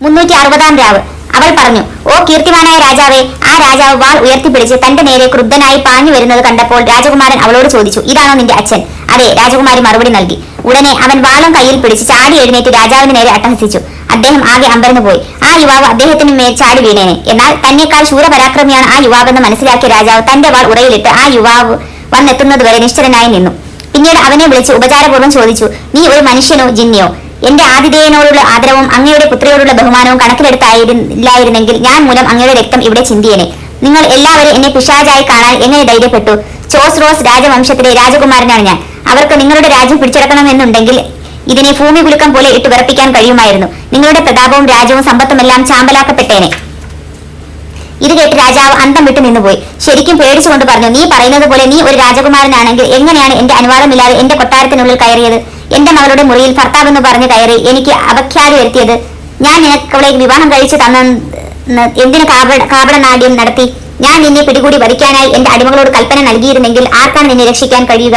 മുന്നൂറ്റി അറുപതാം രാവ്. അവൾ പറഞ്ഞു ഓ കീർത്തിമാനായ രാജാവേ ആ രാജാവ് വാൾ ഉയർത്തിപ്പിടിച്ച് തന്റെ നേരെ ക്രുദ്ധനായി പാഞ്ഞു വരുന്നത് കണ്ടപ്പോൾ രാജകുമാരൻ അവളോട് ചോദിച്ചു ഇതാണോ നിന്റെ അച്ഛൻ? അതെ രാജകുമാരി മറുപടി നൽകി. ഉടനെ അവൻ വാളും കയ്യിൽ പിടിച്ച് ചാടി എഴുന്നേറ്റ് രാജാവിന് നേരെ അട്ടഹസിച്ചു. അദ്ദേഹം ആകെ അമ്പരന്നു പോയി. ആ യുവാവ് അദ്ദേഹത്തിന് മേൽ ചാടി വീണേനെ. എന്നാൽ തന്നെക്കാൾ ശൂരപരാക്രമിയാണ് ആ യുവാവെന്ന് മനസ്സിലാക്കിയ രാജാവ് തന്റെ വാൾ ഉറയിലിട്ട് ആ യുവാവ് വന്നെത്തുന്നതുവരെ നിശ്ചലനായി നിന്നു. പിന്നീട് അവനെ വിളിച്ച് ഉപചാരപൂർവം ചോദിച്ചു നീ ഒരു മനുഷ്യനോ ജിന്നിയോ? എന്റെ ആതിഥേയനോടുള്ള ആദരവും അങ്ങയുടെ പുത്രിയോടുള്ള ബഹുമാനവും കണക്കിലെടുത്തായിരുന്നില്ലായിരുന്നെങ്കിൽ ഞാൻ മൂലം അങ്ങയുടെ രക്തം ഇവിടെ ചിന്തിയനെ. നിങ്ങൾ എല്ലാവരും എന്നെ പിശാചായി കാണാൻ എങ്ങനെ ധൈര്യപ്പെട്ടു? ചോസ് റോസ് രാജവംശത്തിലെ രാജകുമാരനാണ് ഞാൻ. അവർക്ക് നിങ്ങളുടെ രാജ്യം പിടിച്ചെടുക്കണമെന്നുണ്ടെങ്കിൽ ഇതിനെ ഭൂമി കുലുക്കം പോലെ ഇട്ട് വിറപ്പിക്കാൻ കഴിയുമായിരുന്നു. നിങ്ങളുടെ പ്രതാപവും രാജ്യവും സമ്പത്തുമെല്ലാം ചാമ്പലാക്കപ്പെട്ടേനെ. ഇത് കേട്ട് രാജാവ് അന്തം വിട്ടു നിന്നുപോയി. ശരിക്കും പേടിച്ചുകൊണ്ട് പറഞ്ഞു നീ പറയുന്നത് പോലെ നീ ഒരു രാജകുമാരനാണെങ്കിൽ എങ്ങനെയാണ് എന്റെ അനുവാദമില്ലാതെ എന്റെ കൊട്ടാരത്തിനുള്ളിൽ കയറിയത്? എന്റെ മകളുടെ മുറിയിൽ ഭർത്താവെന്ന് പറഞ്ഞ് കയറി എനിക്ക് അപഖ്യാതി വരുത്തിയത്. ഞാൻ നിനക്ക് അവളെ വിവാഹം കഴിച്ചു തന്ന എന്തിന് കാപട കാപടനാട്യം നടത്തി? ഞാൻ നിന്നെ പിടികൂടി വധിക്കാനായി എന്റെ അടിമകളോട് കൽപ്പന നൽകിയിരുന്നെങ്കിൽ ആർക്കാണ് നിന്നെ രക്ഷിക്കാൻ കഴിയുക?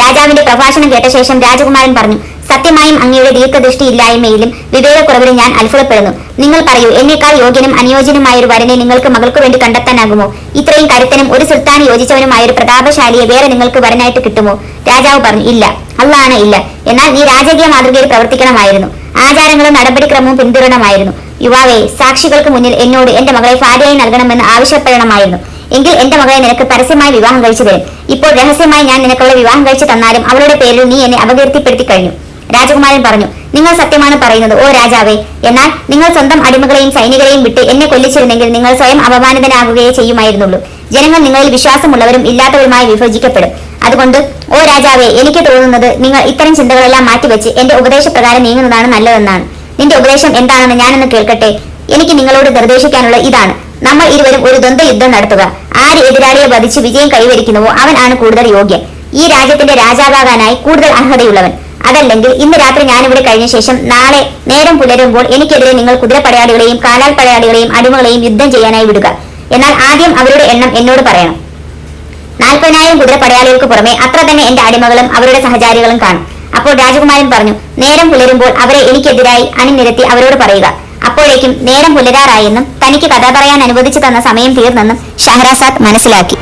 രാജാവിന്റെ പ്രഭാഷണം കേട്ട ശേഷം രാജകുമാരൻ പറഞ്ഞു സത്യമായും അങ്ങയുടെ ദീർഘദൃഷ്ടി ഇല്ലായ്മയിലും വിവേകക്കുറവിലും ഞാൻ അത്ഭുതപ്പെടുന്നു. നിങ്ങൾ പറയൂ എന്നേക്കാൾ യോഗ്യനും അനുയോജ്യനുമായ ഒരു വരനെ നിങ്ങൾക്ക് മകൾക്ക് വേണ്ടി കണ്ടെത്താനാകുമോ? ഇത്രയും കരുത്തനും ഒരു സുൽത്താൻ യോജിച്ചവനുമായ ഒരു പ്രതാപശാലിയെ വേറെ നിങ്ങൾക്ക് വരനായിട്ട് കിട്ടുമോ? രാജാവ് പറഞ്ഞു ഇല്ല അള്ളാണ് ഇല്ല. എന്നാൽ നീ രാജകീയ മാതൃകയിൽ പ്രവർത്തിക്കണമായിരുന്നു. ആചാരങ്ങളും നടപടിക്രമവും പിന്തുടരണമായിരുന്നു. യുവാവെ സാക്ഷികൾക്ക് മുന്നിൽ എന്നോട് എന്റെ മകളെ ഭാര്യയായി നൽകണമെന്ന് ആവശ്യപ്പെടണമായിരുന്നു. എങ്കിൽ എന്റെ മകളെ നിനക്ക് പരസ്യമായി വിവാഹം കഴിച്ചു തരും. ഇപ്പോൾ രഹസ്യമായി ഞാൻ നിനക്കുള്ള വിവാഹം കഴിച്ചു തന്നാലും അവളുടെ പേരിൽ നീ എന്നെ അപകീർത്തിപ്പെടുത്തി കഴിഞ്ഞു. രാജകുമാരൻ പറഞ്ഞു നിങ്ങൾ സത്യമാണ് പറയുന്നത് ഓ രാജാവേ. എന്നാൽ നിങ്ങൾ സ്വന്തം അടിമകളെയും സൈനികരെയും വിട്ട് എന്നെ കൊല്ലിച്ചിരുന്നെങ്കിൽ നിങ്ങൾ സ്വയം അപമാനിതനാകുകയേ ചെയ്യുമായിരുന്നുള്ളൂ. ജനങ്ങൾ നിങ്ങളിൽ വിശ്വാസമുള്ളവരും ഇല്ലാത്തവരുമായി വിഭജിക്കപ്പെടും. അതുകൊണ്ട് ഓ രാജാവേ എനിക്ക് തോന്നുന്നത് നിങ്ങൾ ഇത്തരം ചിന്തകളെല്ലാം മാറ്റിവെച്ച് എന്റെ ഉപദേശപ്രകാരം നീങ്ങുന്നതാണ് നല്ലതെന്നാണ്. നിന്റെ ഉപദേശം എന്താണെന്ന് ഞാനൊന്ന് കേൾക്കട്ടെ? എനിക്ക് നിങ്ങളോട് നിർദ്ദേശിക്കാനുള്ള ഇതാണ്. നമ്മൾ ഇരുവരും ഒരു ദ്വന്ദ്വ യുദ്ധം നടത്തുക. ആര് എതിരാളിയെ വധിച്ച് വിജയം കൈവരിക്കുന്നുവോ അവൻ ആണ് കൂടുതൽ യോഗ്യൻ. ഈ രാജ്യത്തിന്റെ രാജാവാകാനായി കൂടുതൽ അർഹതയുള്ളവൻ. അതല്ലെങ്കിൽ ഇന്ന് രാത്രി ഞാനിവിടെ കഴിഞ്ഞ ശേഷം നാളെ നേരം പുലരുമ്പോൾ എനിക്കെതിരെ നിങ്ങൾ കുതിരപ്പടയാളികളെയും കാലാൽ പടയാളികളെയും അടിമകളെയും യുദ്ധം ചെയ്യാനായി വിടുക. എന്നാൽ ആദ്യം അവരുടെ എണ്ണം എന്നോട് പറയണം. നാൽപ്പതിനായിരം കുതിരപ്പടയാളികൾക്ക് പുറമെ അത്ര തന്നെ എന്റെ അടിമകളും അവരുടെ സഹചാരികളും കാണും. അപ്പോൾ രാജകുമാരൻ പറഞ്ഞു നേരം പുലരുമ്പോൾ അവരെ എനിക്കെതിരായി അണിനിരത്തി അവരോട് പറയുക. അപ്പോഴേക്കും നേരം പുലരാറായെന്നും തനിക്ക് കഥ പറയാൻ അനുവദിച്ചു തന്ന സമയം തീർന്നെന്നും ഷഹറാസാദ് മനസ്സിലാക്കി.